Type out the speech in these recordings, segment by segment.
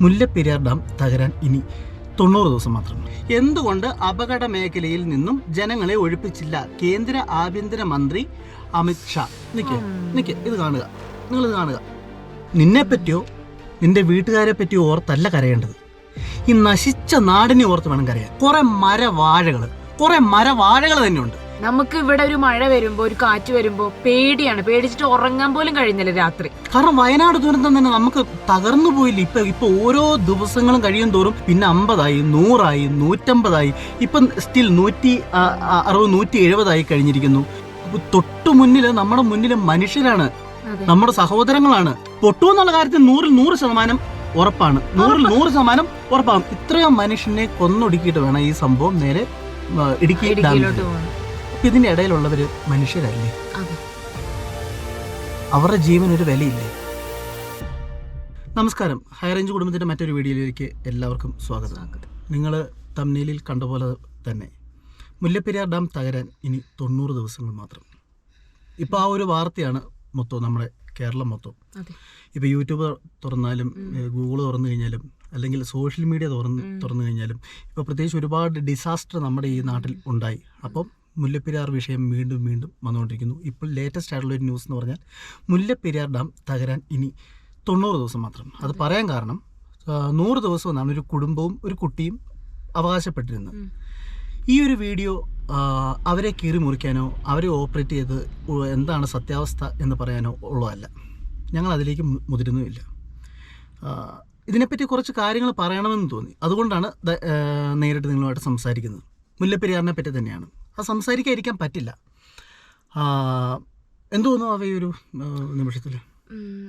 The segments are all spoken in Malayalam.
മുല്ലപ്പെരിയാർ ഡാം തകരാൻ ഇനി തൊണ്ണൂറ് ദിവസം മാത്രം. എന്തുകൊണ്ട് അപകട മേഖലയിൽ നിന്നും ജനങ്ങളെ ഒഴിപ്പിച്ചില്ല കേന്ദ്ര ആഭ്യന്തര മന്ത്രി അമിത് ഷാ? നിക്ക് നിക്ക് ഇത് കാണുക. നിങ്ങൾ ഇത് കാണുക. നിന്നെ പറ്റിയോ? നിന്റെ വീട്ടുകാരെ പറ്റിയോ ഓർത്തല്ല കരയേണ്ടത്. ഈ നശിച്ച നാടിനെ ഓർത്ത് വേണം കരയാൻ. കുറെ മരവാഴകൾ കുറെ മരവാഴകൾ തന്നെയുണ്ട്. നമുക്ക് ഇവിടെ ഒരു മഴ വരുമ്പോ ഒരു കാറ്റ് വരുമ്പോ പേടിയാണ്. പേടിച്ചിട്ട് ഉറങ്ങാൻ പോലും കഴിയുന്നില്ല രാത്രി. കാരണം വയനാട് ദുരന്തം തന്നെ നമുക്ക് തകർന്നു പോയില്ല? ഇപ്പൊ ഇപ്പൊ ഓരോ ദിവസങ്ങളും കഴിയും തോറും പിന്നെ അമ്പതായി നൂറായി നൂറ്റമ്പതായി ഇപ്പം സ്റ്റിൽ നൂറ്റി അറുപത് നൂറ്റി എഴുപതായി കഴിഞ്ഞിരിക്കുന്നു. തൊട്ടു മുന്നിൽ നമ്മുടെ മുന്നിൽ മനുഷ്യരാണ്. നമ്മുടെ സഹോദരങ്ങളാണ്. പൊട്ടു എന്നുള്ള കാര്യത്തിൽ നൂറിൽ നൂറ് ശതമാനം ഉറപ്പാണ്. നൂറിൽ നൂറ് ശതമാനം ഉറപ്പാകും ഇത്രയും മനുഷ്യനെ കൊന്നൊടുക്കിയിട്ട് വേണം ഈ സംഭവം നേരെ ഇടുക്കി ഡാമിലേക്ക്. ഇതിന്റെ ഇടയിലുള്ളവര് മനുഷ്യരല്ലേ? അവരുടെ ജീവൻ ഒരു വിലയില്ലേ? നമസ്കാരം. ഹൈറേഞ്ച് കുടുംബത്തിന്റെ മറ്റൊരു വീഡിയോയിലേക്ക് എല്ലാവർക്കും സ്വാഗതം. നിങ്ങൾ തമ്മിലിൽ കണ്ട പോലെ തന്നെ മുല്ലപ്പെരിയാർ ഡാം തകരാൻ ഇനി തൊണ്ണൂറ് ദിവസങ്ങൾ മാത്രം. ഇപ്പോൾ ആ ഒരു വാർത്തയാണ് മൊത്തം നമ്മുടെ കേരളം മൊത്തം. അതെ. ഇപ്പോൾ യൂട്യൂബ് തുറന്നാലും ഗൂഗിൾ തുറന്നു കഴിഞ്ഞാലും അല്ലെങ്കിൽ സോഷ്യൽ മീഡിയ തുറന്ന് തുറന്നു കഴിഞ്ഞാലും ഇപ്പോൾ പ്രത്യേകിച്ച് ഒരുപാട് ഡിസാസ്റ്റർ നമ്മുടെ ഈ നാട്ടിൽ ഉണ്ടായി. അപ്പം മുല്ലപ്പെരിയാർ വിഷയം വീണ്ടും വീണ്ടും വന്നുകൊണ്ടിരിക്കുന്നു. ഇപ്പോൾ ലേറ്റസ്റ്റ് ആയിട്ടുള്ള ഒരു ന്യൂസ് എന്ന് പറഞ്ഞാൽ മുല്ലപ്പെരിയാർ ഡാം തകരാൻ ഇനി തൊണ്ണൂറ് ദിവസം മാത്രം. അത് പറയാൻ കാരണം നൂറ് ദിവസം എന്നാണ് ഒരു കുടുംബവും ഒരു കുട്ടിയും അവകാശപ്പെട്ടിരുന്നത്. ഈ ഒരു വീഡിയോ അവരെ കീറി മുറിക്കാനോ അവരെ ഓപ്പറേറ്റ് ചെയ്ത് എന്താണ് സത്യാവസ്ഥ എന്ന് പറയാനോ ഉള്ളതല്ല. ഞങ്ങൾ അതിലേക്ക് മുതിരുന്നുമില്ല. ഇതിനെപ്പറ്റി കുറച്ച് കാര്യങ്ങൾ പറയണമെന്ന് തോന്നി. അതുകൊണ്ടാണ് നേരിട്ട് നിങ്ങളുമായിട്ട് സംസാരിക്കുന്നത്. മുല്ലപ്പെരിയാറിനെ പറ്റി തന്നെയാണ്. അത് സംസാരിക്കാതിരിക്കാൻ പറ്റില്ല. എന്ത് തോന്നുന്നു അവ ഒരു നിമിഷത്തിൽ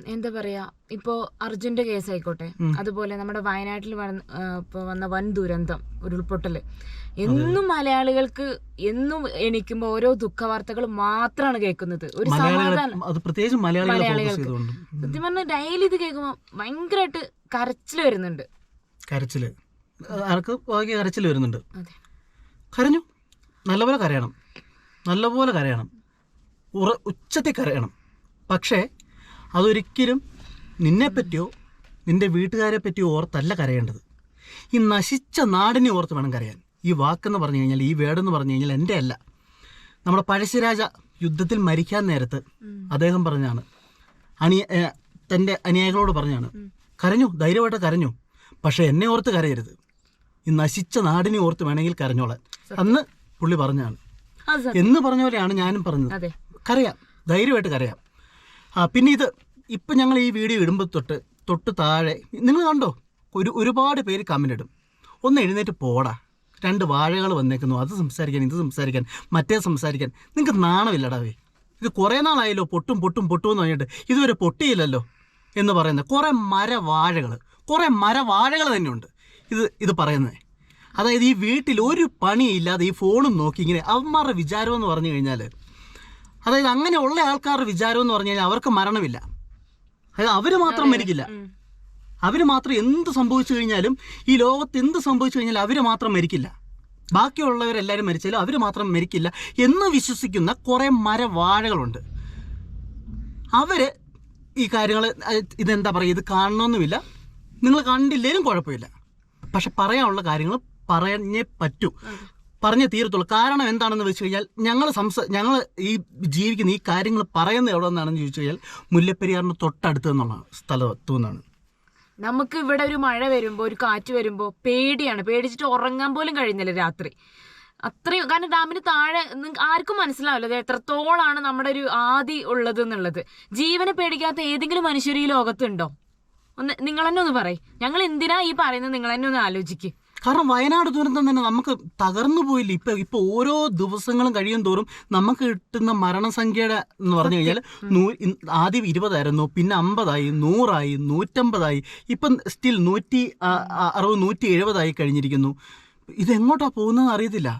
എന്താ പറയാ ഇപ്പോ അർജുന്റെ കേസ് ആയിക്കോട്ടെ അതുപോലെ നമ്മുടെ വയനാട്ടിൽ വന്ന വൻ ദുരന്തം ഉരുൾപൊട്ടൽ. എന്നും മലയാളികൾക്ക് എന്നും എണീക്കുമ്പോ ഓരോ ദുഃഖ വാർത്തകൾ മാത്രമാണ് കേൾക്കുന്നത്. ഒരു സമാധാനം. മലയാളികൾക്ക്. സത്യം പറഞ്ഞാൽ ഡെയിലി ഇത് കേൾക്കുമ്പോ ഭയങ്കരമായിട്ട് കരച്ചിൽ വരുന്നുണ്ട്. കരച്ചിൽ. ആർക്ക് കരച്ചിൽ വരുന്നുണ്ട്? കരഞ്ഞു? നല്ലപോലെ കരയണം. നല്ലപോലെ കരയണം. ഉറ ഉച്ചത്തിൽ കരയണം. പക്ഷേ അതൊരിക്കലും നിന്നെ പറ്റിയോ നിന്റെ വീട്ടുകാരെ പറ്റിയോ ഓർത്തല്ല കരയേണ്ടത്. ഈ നശിച്ച നാടിനെ ഓർത്ത് വേണം കരയാൻ. ഈ വാക്കെന്ന് പറഞ്ഞു കഴിഞ്ഞാൽ ഈ വേർഡെന്ന് പറഞ്ഞു കഴിഞ്ഞാൽ എന്റെ അല്ല. നമ്മുടെ പഴശ്ശിരാജ യുദ്ധത്തിൽ മരിക്കാൻ നേരത്ത് അദ്ദേഹം പറഞ്ഞാണ്. അണിയ തന്റെ അനുയായികളോട് പറഞ്ഞാണ്. കരഞ്ഞു ധൈര്യമായിട്ട് കരഞ്ഞു. പക്ഷേ എന്നെ ഓർത്ത് കരയരുത്. ഈ നശിച്ച നാടിനെ ഓർത്ത് വേണമെങ്കിൽ കരഞ്ഞോളാൻ. അന്ന് പുള്ളി പറഞ്ഞാണ്. എന്ന് പറഞ്ഞ പോലെയാണ് ഞാനും പറഞ്ഞത്. കരയാം. ധൈര്യമായിട്ട് കരയാം. ആ പിന്നെ ഇത് ഇപ്പം ഞങ്ങൾ ഈ വീഡിയോ ഇടുമ്പോൾ തൊട്ട് തൊട്ട് താഴെ നിങ്ങൾ കണ്ടോ? ഒരു ഒരുപാട് പേര് കമന്റ് ഇടും. ഒന്ന് എഴുന്നേറ്റ് പോടാ. രണ്ട് വാഴകൾ വന്നേക്കുന്നു. അത് സംസാരിക്കാൻ ഇത് സംസാരിക്കാൻ മറ്റേ സംസാരിക്കാൻ. നിങ്ങൾക്ക് നാണമില്ലടാവേ ഇത് കുറേ നാളായല്ലോ പൊട്ടും പൊട്ടും പൊട്ടും എന്ന് പറഞ്ഞിട്ട്. ഇതുവരെ പൊട്ടിയില്ലല്ലോ എന്ന് പറയുന്നത്. കുറേ മരവാഴകൾ കുറേ മരവാഴകൾ തന്നെയുണ്ട്. ഇത് ഇത് പറയുന്നത്. അതായത് ഈ വീട്ടിൽ ഒരു പണിയില്ലാതെ ഈ ഫോണും നോക്കി ഇങ്ങനെ അവന്മാരുടെ വിചാരം എന്ന് പറഞ്ഞു കഴിഞ്ഞാൽ അതായത് അങ്ങനെ ഉള്ള ആൾക്കാരുടെ വിചാരം എന്ന് പറഞ്ഞു കഴിഞ്ഞാൽ അവർക്ക് മരണമില്ല. അതായത് അവർ മാത്രം മരിക്കില്ല. അവർ മാത്രം എന്ത് സംഭവിച്ചു കഴിഞ്ഞാലും ഈ ലോകത്ത് എന്ത് സംഭവിച്ചു കഴിഞ്ഞാലും അവർ മാത്രം മരിക്കില്ല. ബാക്കിയുള്ളവരെല്ലാവരും മരിച്ചാലും അവർ മാത്രം മരിക്കില്ല എന്ന് വിശ്വസിക്കുന്ന കുറേ മരവാഴകളുണ്ട്. അവർ ഈ കാര്യങ്ങൾ ഇതെന്താ പറയുക ഇത് കാണണമെന്നുമില്ല നിങ്ങൾ കണ്ടില്ലേലും കുഴപ്പമില്ല. പക്ഷെ പറയാനുള്ള കാര്യങ്ങൾ പറഞ്ഞേ പറ്റൂ. പറഞ്ഞേ തീരത്തുള്ളൂ. കാരണം എന്താണെന്ന് വെച്ച് കഴിഞ്ഞാൽ ഞങ്ങൾ സംസ ഞങ്ങൾ ഈ ജീവിക്കുന്ന ഈ കാര്യങ്ങൾ പറയുന്നത് എവിടെ നിന്നാണെന്ന് ചോദിച്ചു കഴിഞ്ഞാൽ മുല്ലപ്പെരിയാറിന് തൊട്ടടുത്ത് എന്നുള്ള സ്ഥലത്തു നിന്നാണ്. നമുക്ക് ഇവിടെ ഒരു മഴ വരുമ്പോൾ ഒരു കാറ്റ് വരുമ്പോൾ പേടിയാണ്. പേടിച്ചിട്ട് ഉറങ്ങാൻ പോലും കഴിയുന്നില്ല രാത്രി. അത്രയും കാരണം ഡാമിന് താഴെ ആർക്കും മനസ്സിലാവില്ല. എത്രത്തോളാണ് നമ്മുടെ ഒരു ആദി ഉള്ളത് എന്നുള്ളത്. ജീവനെ പേടിക്കാത്ത ഏതെങ്കിലും മനുഷ്യർ ഈ ലോകത്തുണ്ടോ? ഒന്ന് നിങ്ങൾ തന്നെ ഒന്ന് പറയും. ഞങ്ങൾ എന്തിനാ ഈ പറയുന്നത്? നിങ്ങൾ തന്നെ ഒന്ന് ആലോചിക്ക്. കാരണം വയനാട് ദുരന്തം തന്നെ നമുക്ക് തകർന്നു പോയില്ല? ഇപ്പൊ ഇപ്പൊ ഓരോ ദിവസങ്ങളും കഴിയും തോറും നമുക്ക് കിട്ടുന്ന മരണസംഖ്യയുടെ എന്ന് പറഞ്ഞു കഴിഞ്ഞാൽ നൂ- ആദ്യം ഇരുപതായിരുന്നു പിന്നെ അമ്പതായി നൂറായി നൂറ്റമ്പതായി ഇപ്പം സ്റ്റിൽ നൂറ്റി അറുപത് നൂറ്റി എഴുപതായി കഴിഞ്ഞിരിക്കുന്നു. ഇതെങ്ങോട്ടാ പോകുന്നതെന്ന് അറിയത്തില്ല.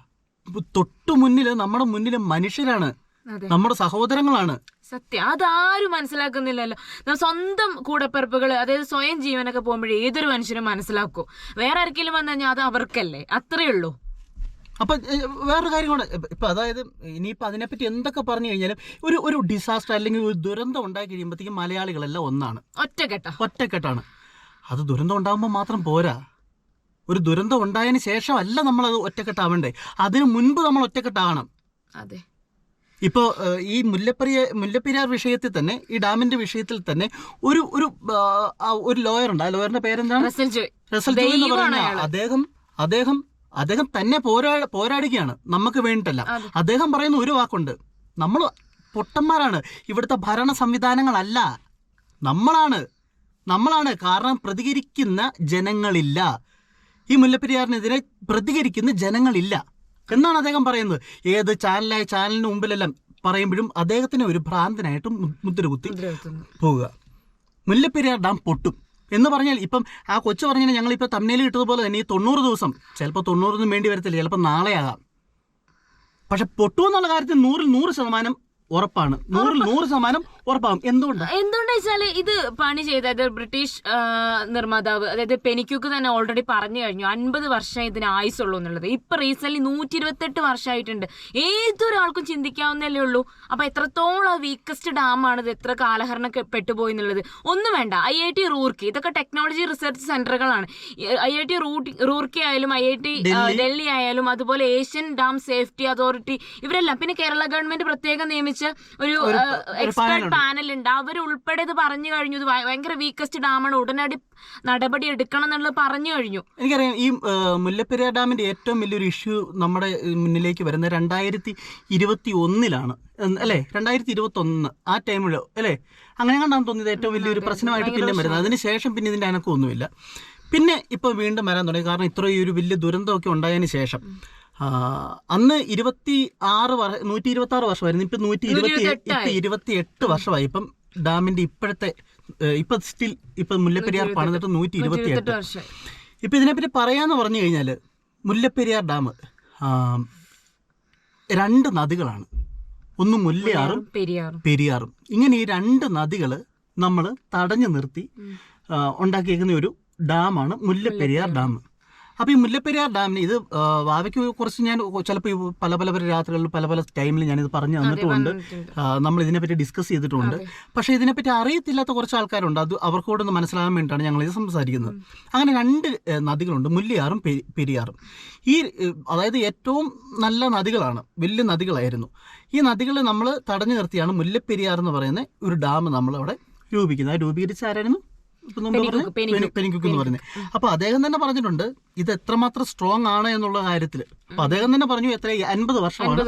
തൊട്ടു മുന്നിൽ നമ്മുടെ മുന്നിൽ മനുഷ്യരാണ് നമ്മുടെ സഹോദരങ്ങളാണ്. സത്യം. അതാരും മനസ്സിലാക്കുന്നില്ലല്ലോ. നമ്മൾ സ്വന്തം കൂടപ്പിറപ്പുകൾ അതായത് സ്വയം ജീവനൊക്കെ പോകുമ്പോഴേ ഏതൊരു മനുഷ്യനും മനസ്സിലാക്കും. വേറെ ആർക്കെങ്കിലും വന്നു കഴിഞ്ഞാൽ അത് അവർക്കല്ലേ. അത്രേ ഉള്ളൂ. അപ്പൊ വേറൊരു കാര്യം കൂടെ. ഇപ്പൊ- അതായത് ഇനിയിപ്പോ അതിനെപ്പറ്റി എന്തൊക്കെ പറഞ്ഞു കഴിഞ്ഞാലും ഒരു ഒരു ഡിസാസ്റ്റർ അല്ലെങ്കിൽ ഒരു ദുരന്തം ഉണ്ടായി കഴിയുമ്പോഴത്തേക്കും മലയാളികളെല്ലാം ഒന്നാണ്. ഒറ്റക്കെട്ട. ഒറ്റക്കെട്ടാണ്. അത് ദുരന്തം ഉണ്ടാകുമ്പോൾ മാത്രം പോരാ. ഒരു ദുരന്തം ഉണ്ടായതിന് ശേഷമല്ല അത് ഒറ്റക്കെട്ടാവണ്ടേ അതിനു മുൻപ് നമ്മൾ ഒറ്റക്കെട്ടാകണം. അതെ. ഇപ്പോൾ ഈ മുല്ലപ്പെരിയ മുല്ലപ്പെരിയാർ വിഷയത്തിൽ തന്നെ ഈ ഡാമിന്റെ വിഷയത്തിൽ തന്നെ ഒരു ഒരു ഒരു ലോയർ ഉണ്ട്. ആ ലോയറിന്റെ പേരെന്താണ്? റസൽ ജോയ് എന്ന് പറയുന്ന. അദ്ദേഹം അദ്ദേഹം അദ്ദേഹം തന്നെ പോരാ പോരാടുകയാണ്. നമുക്ക് വേണ്ടിയിട്ടല്ല. അദ്ദേഹം പറയുന്ന ഒരു വാക്കുണ്ട്. നമ്മൾ പൊട്ടന്മാരാണ്. ഇവിടുത്തെ ഭരണ സംവിധാനങ്ങളല്ല. നമ്മളാണ്. നമ്മളാണ്. കാരണം പ്രതികരിക്കുന്ന ജനങ്ങളില്ല. ഈ മുല്ലപ്പെരിയാറിനെതിരെ പ്രതികരിക്കുന്ന ജനങ്ങളില്ല. എന്നാണ് അദ്ദേഹം പറയുന്നത്? ഏത് ചാനലായ ചാനലിന് മുമ്പിലെല്ലാം പറയുമ്പോഴും അദ്ദേഹത്തിന് ഒരു ഭ്രാന്തനായിട്ട് മുദ്ര കുത്തി പോവുക. മുല്ലപ്പെരിയാർ ഡാം പൊട്ടും. എന്ന് പറഞ്ഞാൽ ഇപ്പം ആ കൊച്ചു പറഞ്ഞാൽ ഞങ്ങളിപ്പോൾ തമ്മിലേൽ കിട്ടുന്നതുപോലെ തന്നെ ഈ തൊണ്ണൂറ് ദിവസം ചിലപ്പോൾ തൊണ്ണൂറൊന്നും വേണ്ടി വരത്തില്ല ചിലപ്പോൾ നാളെ ആകാം പക്ഷെ പൊട്ടുമെന്നുള്ള കാര്യത്തിൽ നൂറിൽ നൂറ് ശതമാനം ഉറപ്പാണ്. നൂറിൽ നൂറ് ശതമാനം ഉറപ്പാകും എന്തുകൊണ്ടാണ് എന്തുകൊണ്ടാ വെച്ചാൽ ഇത് പണി ചെയ്ത അതായത് ബ്രിട്ടീഷ് നിർമ്മാതാവ് അതായത് പെനിക്യൂക്ക് തന്നെ ഓൾറെഡി പറഞ്ഞു കഴിഞ്ഞു. അൻപത് വർഷം ഇതിന് ആയുസുള്ളൂ എന്നുള്ളത്. ഇപ്പൊ റീസെന്റ് നൂറ്റി ഇരുപത്തെട്ട് വർഷമായിട്ടുണ്ട് ഏതൊരാൾക്കും ചിന്തിക്കാവുന്നല്ലേ ഉള്ളൂ. അപ്പൊ എത്രത്തോളം വീക്കസ്റ്റ് ഡാമാണ് ഇത് എത്ര കാലഹരണം പെട്ടുപോയി എന്നുള്ളത്. ഒന്നും വേണ്ട. ഐ ഐ ടി റൂർക്കി ഇതൊക്കെ ടെക്നോളജി റിസർച്ച് സെന്ററുകളാണ് ഐ ഐ ടി റൂർക്കി ആയാലും ഐ ഐ ടി ഡൽഹി. ആയാലും അതുപോലെ ഏഷ്യൻ ഡാം സേഫ്റ്റി അതോറിറ്റി ഇവരെല്ലാം. പിന്നെ കേരള ഗവൺമെന്റ് പ്രത്യേകം നിയമിച്ച ഒരു എക്സ്പെർട്ട്. പാനൽ ഉണ്ട് അവർ ഉൾപ്പെടെ ഇത് പറഞ്ഞു കഴിഞ്ഞു. ഇത് ഭയ- ഭയങ്കര വീക്കസ്റ്റ് ഡാമാണ് ഉടനടി നടപടി എടുക്കണം എന്നുള്ളത് പറഞ്ഞു കഴിഞ്ഞു. എനിക്കറിയാം ഈ മുല്ലപ്പെരിയാർ ഡാമിന്റെ ഏറ്റവും വലിയൊരു ഇഷ്യൂ നമ്മുടെ മുന്നിലേക്ക് വരുന്നത് രണ്ടായിരത്തി ഇരുപത്തി ഒന്നിലാണ് അല്ലേ? രണ്ടായിരത്തി ഇരുപത്തി ഒന്ന് ആ ടൈമിലോ അല്ലേ? അങ്ങനെ കണ്ടാണ് തോന്നിയത് ഏറ്റവും വലിയൊരു പ്രശ്നമായിട്ട് പിന്നെ വരുന്നത്. അതിനുശേഷം പിന്നെ ഇതിന്റെ അനക്കൊന്നുമില്ല പിന്നെ ഇപ്പോൾ വീണ്ടും വരാൻ തുടങ്ങി. കാരണം ഇത്രയും ഒരു വലിയ ദുരന്തമൊക്കെ ഉണ്ടായതിനു ശേഷം. അന്ന് ഇരുപത്തി ആറ് നൂറ്റി ഇരുപത്തി ആറ് വർഷമായിരുന്നു. ഇപ്പം നൂറ്റി ഇരുപത്തി ഇപ്പം ഇരുപത്തി എട്ട് വർഷമായി. ഇപ്പം ഡാമിന്റെ ഇപ്പോഴത്തെ ഇപ്പൊ സ്റ്റിൽ ഇപ്പൊ മുല്ലപ്പെരിയാർ പണിതിട്ട് നൂറ്റി ഇരുപത്തി എട്ട് ഇപ്പൊ ഇതിനെപ്പറ്റി പറയാന്ന് പറഞ്ഞു കഴിഞ്ഞാൽ മുല്ലപ്പെരിയാർ ഡാം രണ്ട് നദികളാണ്. ഒന്ന് മുല്ലയാറും പെരിയാറും. പെരിയാറും. ഇങ്ങനെ ഈ രണ്ട് നദികൾ നമ്മൾ തടഞ്ഞു നിർത്തി ഉണ്ടാക്കിയിരിക്കുന്ന ഉണ്ടാക്കിയേക്കുന്ന ഒരു ഡാമാണ് മുല്ലപ്പെരിയാർ. ഡാം. അപ്പോൾ ഈ മുല്ലപ്പെരിയാർ ഡാമിന് ഇത് വാവയ്ക്ക് കുറച്ച് ഞാൻ ചിലപ്പോൾ പല പല പല രാത്രികളിൽ പല പല ടൈമിൽ ഞാൻ ഇത് പറഞ്ഞു തന്നിട്ടുണ്ട്. നമ്മൾ ഇതിനെപ്പറ്റി ഡിസ്കസ് ചെയ്തിട്ടുണ്ട്. പക്ഷേ ഇതിനെപ്പറ്റി അറിയത്തില്ലാത്ത കുറച്ച് ആൾക്കാരുണ്ട്. അത് അവർക്കോടൊന്ന് മനസ്സിലാകാൻ വേണ്ടിയിട്ടാണ് ഞങ്ങൾ ഇത് സംസാരിക്കുന്നത്. അങ്ങനെ രണ്ട് നദികളുണ്ട്. മുല്ലയാറും പെരിയാറും. ഈ അതായത് ഏറ്റവും നല്ല നദികളാണ്. വലിയ നദികളായിരുന്നു. ഈ നദികളെ നമ്മൾ തടഞ്ഞു നിർത്തിയാണ് മുല്ലപ്പെരിയാർ എന്ന് പറയുന്ന ഒരു ഡാം നമ്മളവിടെ രൂപിക്കുന്നത്. ആ രൂപീകരിച്ച ആരായിരുന്നു? പെനിക്കുക്ക്, പെനിക്കുക്ക്. പെനി- എന്ന് പറയുന്നത് അപ്പൊ അദ്ദേഹം തന്നെ പറഞ്ഞിട്ടുണ്ട് ഇത് എത്രമാത്രം സ്ട്രോങ് ആണ് എന്നുള്ള കാര്യത്തിൽ അപ്പൊ അദ്ദേഹം തന്നെ പറഞ്ഞു എത്ര അൻപത് വർഷമാണ്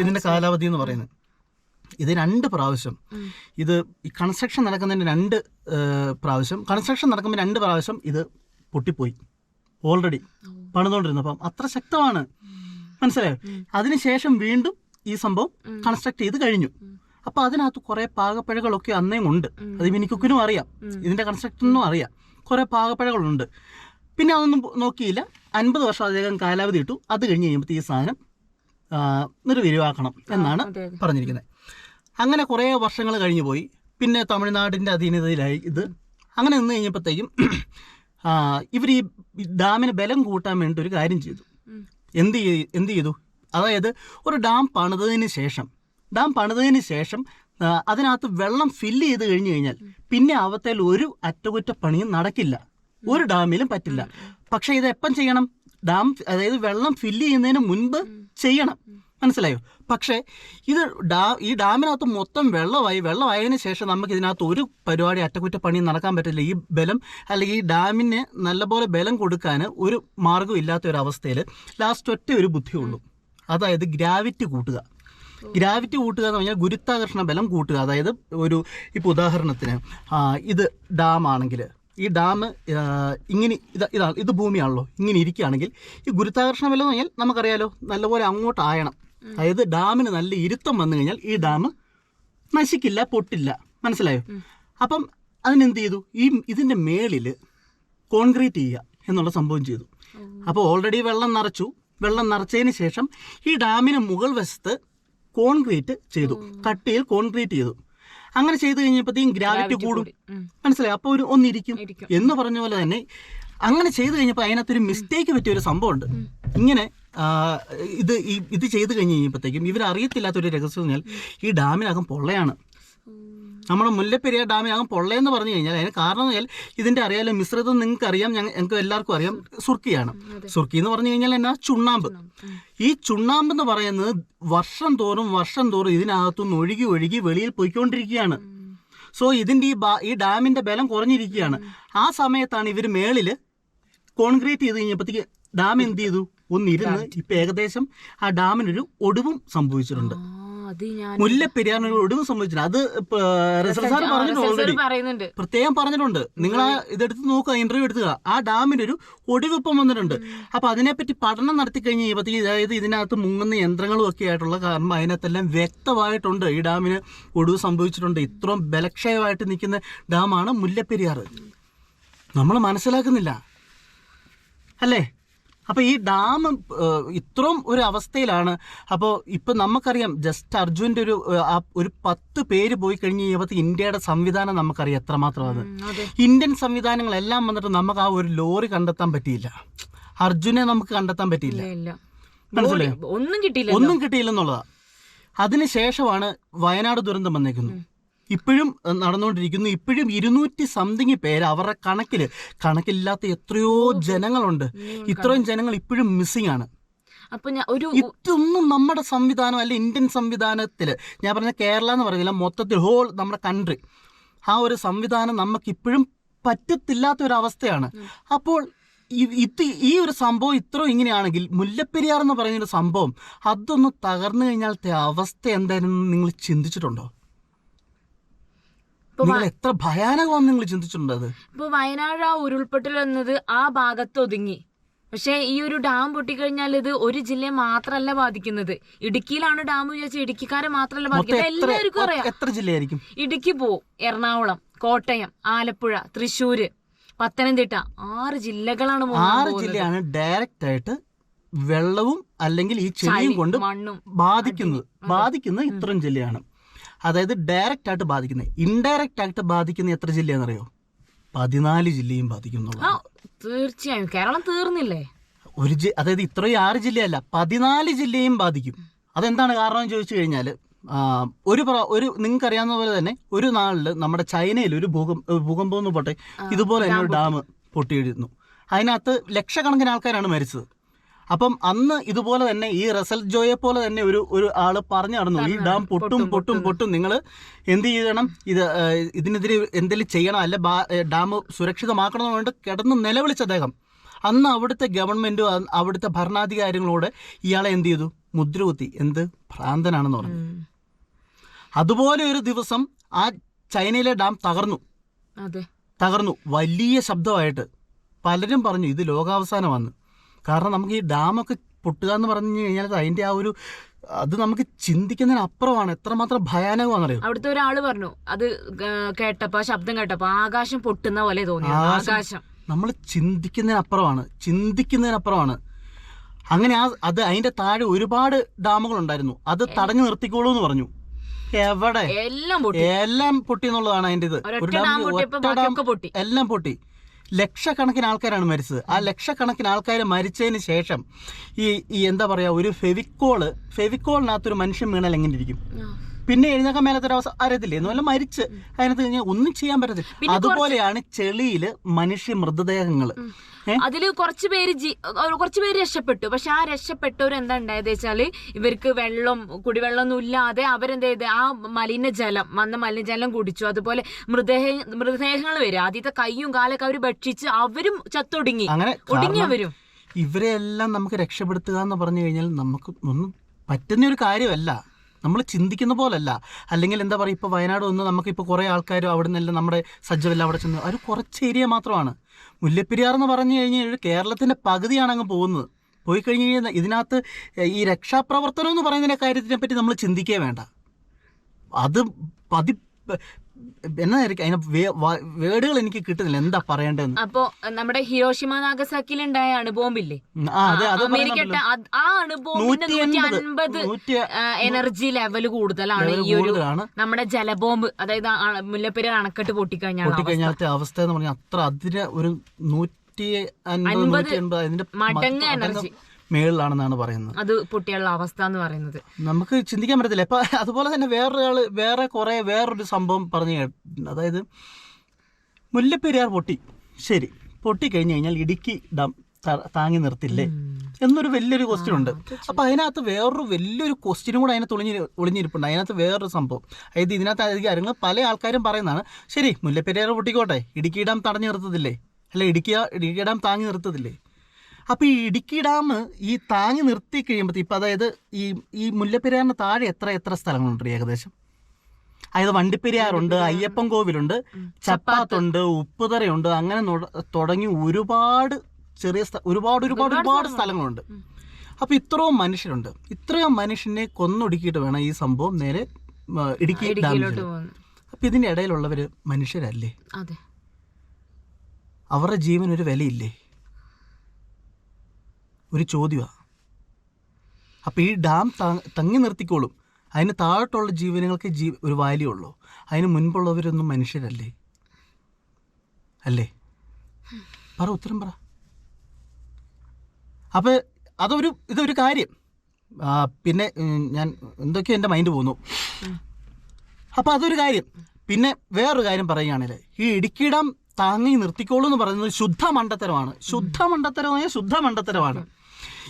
ഇതിന്റെ കാലാവധി എന്ന് പറയുന്നത്. ഇത് രണ്ട് പ്രാവശ്യം. ഇത് ഈ കൺസ്ട്രക്ഷൻ നടക്കുന്നതിന് രണ്ട് പ്രാവശ്യം. കൺസ്ട്രക്ഷൻ നടക്കുമ്പോൾ രണ്ട് പ്രാവശ്യം ഇത് പൊട്ടിപ്പോയി. ഓൾറെഡി പണിതുകൊണ്ടിരുന്നു അപ്പം അത്ര ശക്തമാണ്. മനസ്സിലായോ? അതിനുശേഷം വീണ്ടും ഈ സംഭവം കൺസ്ട്രക്ട് ചെയ്ത് കഴിഞ്ഞു. അപ്പൊ അതിനകത്ത് കുറെ പാകപ്പിഴകളൊക്കെ അന്നേ ഉണ്ട്. അത് മിനിക്കുക്കിനും അറിയാം. ഇതിന്റെ കൺസ്ട്രക്ഷനും അറിയാം. കുറെ പാകപ്പിഴകളുണ്ട്. പിന്നെ അതൊന്നും നോക്കിയില്ല. അൻപത് വർഷം അദ്ദേഹം കാലാവധി ഇട്ടു. അത് കഴിഞ്ഞ് കഴിയുമ്പോൾ ഈ സാധനം നിർവിരിവാക്കണം എന്നാണ്. പറഞ്ഞിരിക്കുന്നത്. അങ്ങനെ കുറേ വർഷങ്ങൾ കഴിഞ്ഞു പോയി. പിന്നെ തമിഴ്നാടിന്റെ അധീനതയിലായി ഇത്. അങ്ങനെ നിന്ന് കഴിഞ്ഞപ്പോഴത്തേക്കും ഇവർ ഈ ഡാമിന് ബലം കൂട്ടാൻ വേണ്ടി ഒരു കാര്യം ചെയ്തു. എന്ത് എന്ത് ചെയ്തു? അതായത് ഒരു ഡാം പണിതതിന് ശേഷം ഡാം പണിതതിന് ശേഷം അതിനകത്ത് വെള്ളം ഫില്ല് ചെയ്ത് കഴിഞ്ഞു കഴിഞ്ഞാൽ പിന്നെ അവത്തേൽ ഒരു അറ്റകുറ്റപ്പണിയും നടക്കില്ല. ഒരു ഡാമിലും പറ്റില്ല. പക്ഷെ ഇത് എപ്പം ചെയ്യണം? ഡാം അതായത് വെള്ളം ഫില്ല് ചെയ്യുന്നതിന് മുൻപ് ചെയ്യണം. മനസ്സിലായോ? പക്ഷേ ഇത് ഡാ ഈ ഡാമിനകത്ത് മൊത്തം വെള്ളമായി വെള്ളമായതിനു ശേഷം നമുക്ക് ഇതിനകത്ത് ഒരു പരിപാടി അറ്റകുറ്റപ്പണി നടക്കാൻ പറ്റില്ല. ഈ ബലം അല്ലെങ്കിൽ ഈ ഡാമിന് നല്ലപോലെ ബലം കൊടുക്കാൻ ഒരു മാർഗം ഇല്ലാത്ത ഒരു അവസ്ഥയിൽ ലാസ്റ്റ് ഒറ്റ ഒരു ബുദ്ധിയുള്ളൂ അതായത് ഗ്രാവിറ്റി കൂട്ടുക. ഗ്രാവിറ്റി കൂട്ടുക എന്ന് പറഞ്ഞാൽ ഗുരുത്വാകർഷണ ബലം കൂട്ടുക. അതായത് ഒരു ഇപ്പോൾ ഉദാഹരണത്തിന് ഇത് ഡാം ആണെങ്കിൽ ഈ ഡാം ഇങ്ങനെ ഇത് ഇതാണ് ഇത് ഭൂമിയാണല്ലോ ഇങ്ങനെ ഇരിക്കുകയാണെങ്കിൽ ഈ ഗുരുത്വാകർഷണ ബലം എന്ന് പറഞ്ഞാൽ നമുക്കറിയാലോ നല്ലപോലെ അങ്ങോട്ട് ആയണം. അതായത് ഡാമിന് നല്ല ഇരുത്തം വന്നു കഴിഞ്ഞാൽ ഈ ഡാം നശിക്കില്ല പൊട്ടില്ല. മനസ്സിലായോ? അപ്പം അതിനെന്ത് ചെയ്തു? ഈ ഇതിന്റെ മേളിൽ കോൺക്രീറ്റ് ചെയ്യുക എന്നുള്ള സംഭവം ചെയ്തു. അപ്പോൾ ഓൾറെഡി വെള്ളം നിറച്ചു. വെള്ളം നിറച്ചതിന് ശേഷം ഈ ഡാമിന് മുകൾ വശത്ത് കോൺക്രീറ്റ് ചെയ്തു. കട്ടിയിൽ കോൺക്രീറ്റ് ചെയ്തു. അങ്ങനെ ചെയ്തു കഴിഞ്ഞപ്പോഴത്തേക്കും ഗ്രാവിറ്റി കൂടും. മനസ്സിലായി? അപ്പോൾ ഒരു ഒന്നിരിക്കും. എന്ന് പറഞ്ഞ പോലെ തന്നെ അങ്ങനെ ചെയ്തു കഴിഞ്ഞപ്പോൾ അതിനകത്തൊരു മിസ്റ്റേക്ക് പറ്റിയ ഒരു സംഭവമുണ്ട്. ഇങ്ങനെ ഇത് ഈ- ഇത് ചെയ്തു കഴിഞ്ഞ് കഴിഞ്ഞപ്പോഴത്തേക്കും ഇവർ അറിയത്തില്ലാത്തൊരു രഹസ്യം പറഞ്ഞാൽ ഈ ഡാമിനകം പൊള്ളയാണ്. നമ്മുടെ മുല്ലപ്പെരിയാർ ഡാമിനാകും പൊള്ളയെന്ന് പറഞ്ഞു കഴിഞ്ഞാൽ അതിന് കാരണം എന്ന് വെച്ചാൽ ഇതിന്റെ അറിയാലോ മിശ്രിതം നിങ്ങൾക്ക് അറിയാം ഞങ്ങൾ ഞങ്ങൾക്ക് എല്ലാവർക്കും അറിയാം സുർക്കിയാണ്. സുർക്കി എന്ന് പറഞ്ഞു കഴിഞ്ഞാൽ എന്നാ? ചുണ്ണാമ്പ്. ഈ ചുണ്ണാമ്പ് എന്ന് പറയുന്നത് വർഷം തോറും വർഷം തോറും ഇതിനകത്തുനിന്ന് ഒഴുകി ഒഴുകി വെളിയിൽ പോയിക്കൊണ്ടിരിക്കുകയാണ്. സോ ഇതിന്റെ ഈ ബാ- ഈ ഡാമിന്റെ ബലം കുറഞ്ഞിരിക്കുകയാണ്. ആ സമയത്താണ് ഇവർ മേളിൽ കോൺക്രീറ്റ് ചെയ്ത് കഴിഞ്ഞപ്പോഴത്തേക്ക് ഡാം എന്ത് ചെയ്തു? ഒന്നിരുന്ന് ഇപ്പം ഏകദേശം ആ ഡാമിനൊരു ഒടിവും സംഭവിച്ചിട്ടുണ്ട്. ആ, അത് ഞാൻ മുല്ലപ്പെരിയാറിന് ഒരു ഒടിവ് സംഭവിച്ചിട്ടുണ്ട്. അത് സാർ പറഞ്ഞിട്ടുണ്ട് ഓൾറെഡി പ്രത്യേകം പറഞ്ഞിട്ടുണ്ട്. നിങ്ങൾ ആ ഇതെടുത്ത് നോക്കുക ഇന്റർവ്യൂ എടുത്തുക ആ ഡാമിനൊരു ഒടിവിപ്പം വന്നിട്ടുണ്ട്. അപ്പൊ അതിനെപ്പറ്റി പഠനം നടത്തി കഴിഞ്ഞ് കഴിയുമ്പോഴത്തേക്ക് അതായത് ഇതിനകത്ത് മുങ്ങുന്ന യന്ത്രങ്ങളും ഒക്കെ ആയിട്ടുള്ള കാരണം അതിനകത്തെല്ലാം വ്യക്തമായിട്ടുണ്ട്. ഈ ഡാമിന് ഒടിവ് സംഭവിച്ചിട്ടുണ്ട്. ഇത്രയും ബലക്ഷയമായിട്ട് നിൽക്കുന്ന ഡാമാണ് മുല്ലപ്പെരിയാർ നമ്മൾ മനസ്സിലാക്കുന്നില്ല. അല്ലേ? അപ്പോൾ ഈ ഡാം ഇത്രയും ഒരു അവസ്ഥയിലാണ്. അപ്പോൾ ഇപ്പം നമുക്കറിയാം ജസ്റ്റ് അർജുന്റെ ഒരു ഒരു പത്ത് പേര് പോയി കഴിഞ്ഞ് കഴിയുമ്പോൾ ഇന്ത്യയുടെ സംവിധാനം നമുക്കറിയാം എത്രമാത്രം അത്. ഇന്ത്യൻ സംവിധാനങ്ങളെല്ലാം വന്നിട്ട് നമുക്ക് ആ ഒരു ലോറി കണ്ടെത്താൻ പറ്റിയില്ല. അർജുനെ നമുക്ക് കണ്ടെത്താൻ പറ്റിയില്ല. മനസ്സിലായോ? ഒന്നും കിട്ടിയില്ല ഒന്നും കിട്ടിയില്ലെന്നുള്ളതാ. അതിനുശേഷമാണ് വയനാട് ദുരന്തം വന്നേക്കുന്നത്. ഇപ്പോഴും നടന്നുകൊണ്ടിരിക്കുന്നു. ഇപ്പോഴും ഇരുന്നൂറ്റി സംതിങ് പേര് അവരുടെ കണക്കിൽ കണക്കില്ലാത്ത എത്രയോ ജനങ്ങളുണ്ട്. ഇത്രയും ജനങ്ങൾ ഇപ്പോഴും മിസ്സിംഗ് ആണ്. അപ്പൊ ഞാൻ ഒരു ഇതൊന്നും നമ്മുടെ സംവിധാനം അല്ലെ ഇന്ത്യൻ സംവിധാനത്തിൽ ഞാൻ പറഞ്ഞ കേരള എന്ന് പറയുന്നില്ല മൊത്തത്തിൽ ഹോൾ നമ്മുടെ കൺട്രി ആ ഒരു സംവിധാനം നമുക്ക് ഇപ്പോഴും പറ്റത്തില്ലാത്ത ഒരു അവസ്ഥയാണ്. അപ്പോൾ ഇത് ഈ ഒരു സംഭവം ഇത്ര ഇങ്ങനെയാണെങ്കിൽ മുല്ലപ്പെരിയാർ എന്ന് പറയുന്ന ഒരു സംഭവം അതൊന്ന് തകർന്നു കഴിഞ്ഞാലത്തെ അവസ്ഥ എന്തായിരുന്നു നിങ്ങൾ ചിന്തിച്ചിട്ടുണ്ടോ? നിങ്ങൾ എത്ര ഭയാനകമാണെന്ന് നിങ്ങൾ ചിന്തിച്ചിട്ടുണ്ടോ അത്? ഇപ്പൊ വയനാട് ആ ഉരുൾപൊട്ടൽ വന്നത് ആ ഭാഗത്ത് ഒതുങ്ങി. പക്ഷെ ഈ ഒരു ഡാം പൊട്ടിക്കഴിഞ്ഞാൽ ഇത് ഒരു ജില്ലയെ മാത്രമല്ല ബാധിക്കുന്നത്. ഇടുക്കിയിലാണ് ഡാം വിചാരിച്ച ഇടുക്കിക്കാരെ മാത്രമല്ല ബാധിക്കുന്നത്. എല്ലാവർക്കും അറിയാം. എത്ര ജില്ലയായിരിക്കും? ഇടുക്കി പോവും എറണാകുളം കോട്ടയം ആലപ്പുഴ തൃശ്ശൂര് പത്തനംതിട്ട ആറ് ജില്ലകളാണ് ആറ് ജില്ലയാണ് ഡയറക്റ്റ് ആയിട്ട് വെള്ളവും അല്ലെങ്കിൽ ഈ ചെളിയും കൊണ്ട് മണ്ണും ബാധിക്കുന്നത്. ബാധിക്കുന്നത് ഇത്രയും ജില്ലയാണ്. അതായത് ഡയറക്റ്റ് ആയിട്ട് ബാധിക്കുന്നത് ഇൻഡയറക്റ്റ് ആയിട്ട് ബാധിക്കുന്ന എത്ര ജില്ലയാണെന്നറിയോ? പതിനാല് ജില്ലയും ബാധിക്കുന്നുള്ളൂ തീർച്ചയായും. കേരളം തീർന്നില്ലേ? ഒരു ജി അതായത് ഇത്രയും ആറ് ജില്ലയല്ല പതിനാല് ജില്ലയും ബാധിക്കും. അതെന്താണ് കാരണം എന്ന് ചോദിച്ചു കഴിഞ്ഞാൽ ഒരു പ്ര- ഒരു നിങ്ങൾക്ക് അറിയാവുന്ന പോലെ തന്നെ ഒരു നാളിൽ നമ്മുടെ ചൈനയിൽ ഒരു ഭൂകം ഭൂകമ്പം എന്ന് പോട്ടെ. ഇതുപോലെ തന്നെ ഒരു ഡാം പൊട്ടിയിരുന്നു. അതിനകത്ത് ലക്ഷക്കണക്കിന് ആൾക്കാരാണ് മരിച്ചത്. അപ്പം അന്ന് ഇതുപോലെ തന്നെ ഈ റസൽ ജോയെ പോലെ തന്നെ ഒരു ഒരു ആൾ പറഞ്ഞു നടന്നു. ഈ ഡാം പൊട്ടും പൊട്ടും പൊട്ടും നിങ്ങൾ എന്ത് ചെയ്യണം? ഇത് ഇതിനെതിരെ എന്തെങ്കിലും ചെയ്യണം? അല്ല ഡാം സുരക്ഷിതമാക്കണമെന്ന് പറഞ്ഞിട്ട് കിടന്ന് നിലവിളിച്ച അദ്ദേഹം. അന്ന് അവിടുത്തെ ഗവൺമെന്റും അവിടുത്തെ ഭരണാധികാരികളോട് ഇയാളെ എന്ത് ചെയ്തു? മുദ്രകുത്തി. എന്ത്? ഭ്രാന്തനാണെന്ന് പറഞ്ഞു. അതുപോലെ ഒരു ദിവസം ആ ചൈനയിലെ ഡാം തകർന്നു. തകർന്നു. വലിയ ശബ്ദമായിട്ട് പലരും പറഞ്ഞു ഇത് ലോകാവസാനമാണ്. കാരണം നമുക്ക് ഈ ഡാമൊക്കെ പൊട്ടുക എന്ന് പറഞ്ഞു കഴിഞ്ഞാൽ അതിന്റെ ആ ഒരു അത് നമുക്ക് ചിന്തിക്കുന്നതിന് അപ്പുറമാണ് എത്രമാത്രം ഭയാനകമാണെന്നറിയോ? അവിടുത്തെ ഒരാൾ പറഞ്ഞു അത് കേട്ടപ്പോ ശബ്ദം കേട്ടപ്പോ ആകാശം പൊട്ടുന്ന പോലെ തോന്നി ആകാശം- നമ്മൾ ചിന്തിക്കുന്നതിനപ്പുറമാണ് ചിന്തിക്കുന്നതിനപ്പുറമാണ്. അങ്ങനെ ആ അത് അതിന്റെ താഴെ ഒരുപാട് ഡാമുകൾ ഉണ്ടായിരുന്നു അത് തടഞ്ഞു നിർത്തിക്കോളൂ എന്ന് പറഞ്ഞു. എവിടെ? എല്ലാം പൊട്ടി. എല്ലാം പൊട്ടി എന്നുള്ളതാണ് അതിന്റെ ഇത് എല്ലാം പൊട്ടി. ലക്ഷക്കണക്കിന് ആൾക്കാരാണ് മരിച്ചത്. ആ ലക്ഷക്കണക്കിന് ആൾക്കാർ മരിച്ചതിന് ശേഷം ഈ ഈ എന്താ പറയുക ഒരു ഫെവിക്കോൾ ഫെവിക്കോളിനകത്തൊരു മനുഷ്യൻ വീണാൽ എങ്ങനെ ഇരിക്കും? പിന്നെ എഴുന്നേക്കാൻ മേലത്തൊരവസ്ഥ അറിയത്തില്ലേ? എന്നുവല്ല മരിച്ച് അതിനകത്ത് കഴിഞ്ഞാൽ ഒന്നും ചെയ്യാൻ പറ്റത്തില്ല. അതുപോലെയാണ് ചെളിയിൽ മനുഷ്യ മൃതദേഹങ്ങൾ അതിൽ കുറച്ച് പേര് കുറച്ചു കുറച്ച് പേര് രക്ഷപ്പെട്ടു. പക്ഷെ ആ രക്ഷപ്പെട്ടവർ എന്താ ഉണ്ടായത് വെച്ചാൽ ഇവർക്ക് വെള്ളം കുടിവെള്ളം ഒന്നും ഇല്ലാതെ അവരെന്ത് ചെയ്ത്? ആ മലിനജലം വന്ന മലിനജലം കുടിച്ചു. അതുപോലെ മൃതദേഹ മൃതദേഹങ്ങൾ വരും. ആദ്യത്തെ കൈയും കാലൊക്കെ അവർ ഭക്ഷിച്ച് അവരും ചത്തൊടുങ്ങി. അങ്ങനെ ഒടുങ്ങി കാരണം അവരും. ഇവരെല്ലാം നമുക്ക് രക്ഷപ്പെടുത്തുക എന്ന് പറഞ്ഞു കഴിഞ്ഞാൽ നമുക്ക് ഒന്നും പറ്റുന്ന ഒരു കാര്യമല്ല. നമ്മൾ ചിന്തിക്കുന്ന പോലല്ല. അല്ലെങ്കിൽ എന്താ പറയുക ഇപ്പോൾ വയനാട് വന്ന് നമുക്കിപ്പോൾ കുറേ ആൾക്കാർ അവിടെ നിന്നെല്ലാം നമ്മുടെ സജ്ജമെല്ലാം അവിടെ ചെന്ന് ഒരു കുറച്ച് ഏരിയ മാത്രമാണ്. മുല്ലപ്പെരിയാർ എന്ന് പറഞ്ഞു കഴിഞ്ഞാൽ കേരളത്തിന്റെ പകുതിയാണ് അങ്ങ് പോകുന്നത്. പോയി കഴിഞ്ഞ് കഴിഞ്ഞാൽ ഇതിനകത്ത് ഈ രക്ഷാപ്രവർത്തനം എന്ന് പറയുന്നതിന്റെ കാര്യത്തിനെ പറ്റി നമ്മൾ ചിന്തിക്കേ വേണ്ട. അത് പതി എന്നായിരിക്കും അതിനെ വേർഡുകൾ എനിക്ക് കിട്ടുന്നില്ല. എന്താ പറയേണ്ടത് അപ്പോ നമ്മുടെ ഹിരോഷിമ നാഗസാക്കിൽ ഉണ്ടായ അണുബോംബില്ലേ അമേരിക്ക ആ അണുബോംബിന്റെ നൂറ്റി അൻപത് എനർജി ലെവൽ കൂടുതലാണ് ഈ ഒരു നമ്മുടെ ജലബോംബ് അതായത് മുല്ലപ്പേര് മുല്ലപ്പെരിയാർ അണക്കെട്ട് പൊട്ടിക്കഴിഞ്ഞാൽ പൊട്ടിക്കഴിഞ്ഞാലത്തെ അവസ്ഥ എന്ന് പറഞ്ഞാൽ അത്ര അതിന് ഒരു നൂറ്റി അൻപത് അതിന്റെ മടങ്ങ് energy. മേളിലാണെന്നാണ് പറയുന്നത്. അത് കുട്ടികളുടെ അവസ്ഥ എന്ന് പറയുന്നത്. നമുക്ക് ചിന്തിക്കാൻ പറ്റത്തില്ല. ഇപ്പം അതുപോലെ തന്നെ വേറൊരാൾ വേറെ കുറേ വേറൊരു സംഭവം പറഞ്ഞു കേട്ടിട്ടുണ്ട് അതായത് മുല്ലപ്പെരിയാർ പൊട്ടി. ശരി. പൊട്ടി കഴിഞ്ഞു കഴിഞ്ഞാൽ ഇടുക്കി ഡാം താങ്ങി നിർത്തില്ലേ? എന്നൊരു വലിയൊരു ക്വസ്റ്റ്യൻ ഉണ്ട്. അപ്പം അതിനകത്ത് വേറൊരു വലിയൊരു ക്വസ്റ്റ്യനും കൂടെ അതിനകത്ത് ഒളിഞ്ഞി ഒളിഞ്ഞിരിപ്പുണ്ട്. അതിനകത്ത് വേറൊരു സംഭവം. അതായത് ഇതിനകത്ത് കാര്യങ്ങൾ പല ആൾക്കാരും പറയുന്നതാണ്. ശരി മുല്ലപ്പെരിയാർ പൊട്ടിക്കോട്ടെ. ഇടുക്കി ഡാം തടഞ്ഞു നിർത്തത്തില്ലേ? അല്ല ഇടുക്കി ഇടുക്കി ഡാം താങ്ങി നിർത്തത്തില്ലേ? അപ്പോൾ ഈ ഇടുക്കി ഡാം ഈ താങ്ങി നിർത്തി കഴിയുമ്പോൾ ഇപ്പം അതായത് ഈ ഈ മുല്ലപ്പെരിയാറിന് താഴെ എത്ര എത്ര സ്ഥലങ്ങളുണ്ട് ഏകദേശം? അതായത് വണ്ടിപ്പെരിയാറുണ്ട് അയ്യപ്പൻ കോവിലുണ്ട് ചപ്പാത്തുണ്ട് ഉപ്പുതറയുണ്ട് അങ്ങനെ തുടങ്ങി ഒരുപാട് ചെറിയ ഒരുപാട് ഒരുപാട് ഒരുപാട് സ്ഥലങ്ങളുണ്ട്. അപ്പോൾ ഇത്രയും മനുഷ്യരുണ്ട്. ഇത്രയും മനുഷ്യനെ കൊന്നൊടുക്കിയിട്ട് വേണം ഈ സംഭവം നേരെ ഇടുക്കി ഡാമിലോട്ട് അപ്പൊ ഇതിന്റെ ഇതിന്റെ ഇടയിലുള്ളവർ മനുഷ്യരല്ലേ അവരുടെ ജീവൻ ഒരു വിലയില്ലേ? ഒരു ചോദ്യമാണ് അപ്പോൾ ഈ ഡാം തങ്ങി നിർത്തിക്കോളും. അതിന് താഴോട്ടുള്ള ജീവനങ്ങൾക്ക് ജീ ഒരു വാല്യൂ ഉള്ളൂ. അതിന് മുൻപുള്ളവരൊന്നും മനുഷ്യരല്ലേ? അല്ലേ? പറ ഉത്തരം പറ. അപ്പോൾ അതൊരു ഇതൊരു കാര്യം. പിന്നെ ഞാൻ എന്തൊക്കെയോ എന്റെ മൈൻഡ് പോന്നു. അപ്പോൾ അതൊരു കാര്യം. പിന്നെ വേറൊരു കാര്യം പറയുകയാണെങ്കിൽ ഈ ഇടുക്കി ഡാം താങ്ങി നിർത്തിക്കോളൂ എന്ന് പറയുന്നത് ശുദ്ധ മണ്ടത്തരമാണ് ശുദ്ധ മണ്ടത്തരമായ ശുദ്ധ മണ്ടത്തരമാണ്